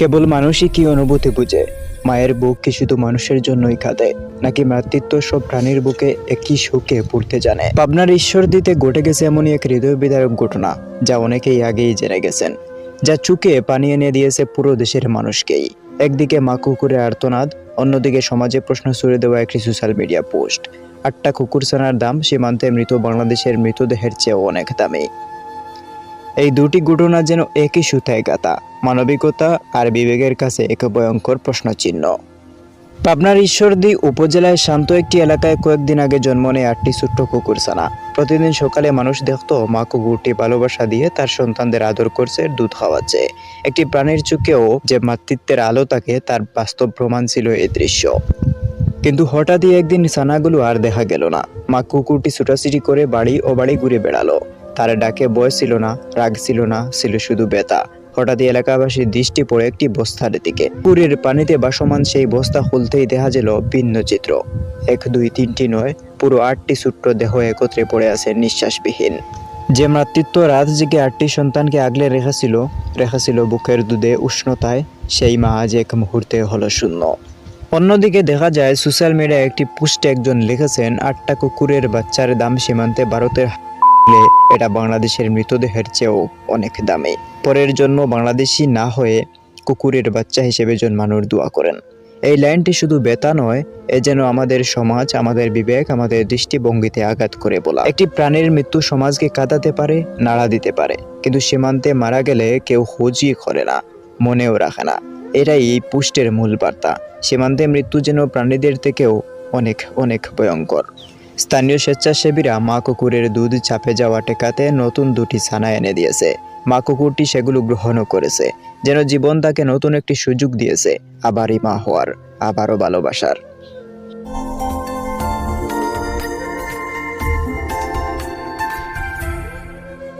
কেবল মানুষই কি অনুভূতি বুঝে? মায়ের বুক কি শুধু মানুষের জন্যই কাঁদে, নাকি মাতৃত্ব সব প্রাণীর বুকে একই সুখে পড়তে জানে? পাবনার ঈশ্বর দিতে ঘটে গেছে এমনই এক হৃদয় বিদায়ক ঘটনা, যা অনেকেই আগেই জেনে গেছেন, যা চুকে পানি এনে দিয়েছে পুরো দেশের মানুষকেই। একদিকে মা কুকুরের আর্তনাদ, অন্যদিকে সমাজে প্রশ্ন ছুড়ে দেওয়া একটি সোশ্যাল মিডিয়া পোস্ট আটটা কুকুর ছানার দাম সীমান্তে মৃত বাংলাদেশের মৃতদেহের চেয়েও অনেক দামি। এই দুটি ঘটনা যেন একই সুতায় গাঁথা মানবিকতা আর বিবেকের কাছে এক ভয়ঙ্কর প্রশ্নচিহ্ন। পাবনার ঈশ্বরদী উপজেলায় শান্ত একটি এলাকায় কয়েকদিন আগে জন্ম নেয় আটটি ছোট্ট কুকুর কুকুরছানা প্রতিদিন সকালে মানুষ দেখতো, মা কুকুরটি ভালোবাসা দিয়ে তার সন্তানদের আদর করছে, দুধ খাওয়াচ্ছে। একটি প্রাণীর চোখেও যে মাতৃত্বের আলো থাকে তার বাস্তব প্রমাণ ছিল এই দৃশ্য। কিন্তু হঠাৎই একদিন ছানাগুলো আর দেখা গেল না। মা কুকুরটি ছুটাছুটি করে বাড়ি ও বাড়ি ঘুরে বেড়ালো। তার ডাকে বয় ছিল না, রাগ ছিল না, ছিল শুধু বেতা হঠাৎই এলাকাবাসীর দৃষ্টি পড়ে একটি বস্তার দিকে। পুরের পানিতে বাসমান সেই বস্তা খুলতেই দেখা গেল ভিন্ন চিত্র। এক, দুই, তিনটি নয়, পুরো আটটি ছোট্ট দেহ একত্রে পড়ে আছে নিঃশ্বাসবিহীন। যে মাতৃত্ব রাত জেগে আটটি সন্তানকে আগলে রেখেছিল রেখেছিল বুকের দুধে উষ্ণতায়, সেই মা আজ এক মুহূর্তে হলো শূন্য। অন্যদিকে দেখা যায়, সোশ্যাল মিডিয়ায় একটি পোস্টে একজন লিখেছেন, আটটা কুকুরের বাচ্চার দাম সীমান্তে ভারতের হলে এটা বাংলাদেশের মৃতদেহের চেয়েও অনেক দামি। পরের জন্য বাংলাদেশি না হয়ে কুকুরের বাচ্চা হিসেবে জন্মানোর দোয়া করেন। এই লাইনটি শুধু বেতা নয়, এ যেন আমাদের সমাজ, আমাদের বিবেক, আমাদের দৃষ্টিভঙ্গিতে আঘাত করে বলা। একটি প্রাণীর মৃত্যু সমাজকে কাঁদাতে পারে, নাড়া দিতে পারে, কিন্তু সীমান্তে মারা গেলে কেউ খোঁজই করে না, মনেও রাখে না। এটাই এই পুষ্টের মূল বার্তা। সীমান্তে মৃত্যু যেন প্রাণীদের থেকেও অনেক অনেক ভয়ঙ্কর। স্থানীয় স্বেচ্ছাসেবীরা মা কুকুরের দুধ ছাপে যাওয়া টেকাতে নতুন দুটি ছানা এনে দিয়েছে। মা কুকুরটি সেগুলো গ্রহণও করেছে, যেন জীবন তাকে নতুন একটি সুযোগ দিয়েছে, আবারই মা হওয়ার, আবারও ভালোবাসার।